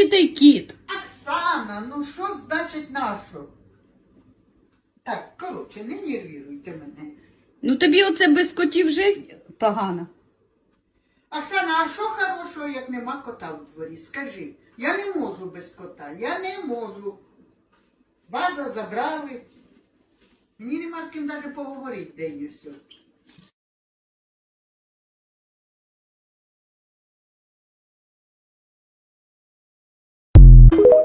тобі той кіт? Оксана, ну що значить нашу? Так, коротше, не нервіруйте мене. Ну тобі оце без котів жизнь погана. Оксана, а що хорошого, як нема кота в дворі? Скажи. Я не можу без кота, я не можу. База забрали. Мені нема з ким навіть поговорити день і все.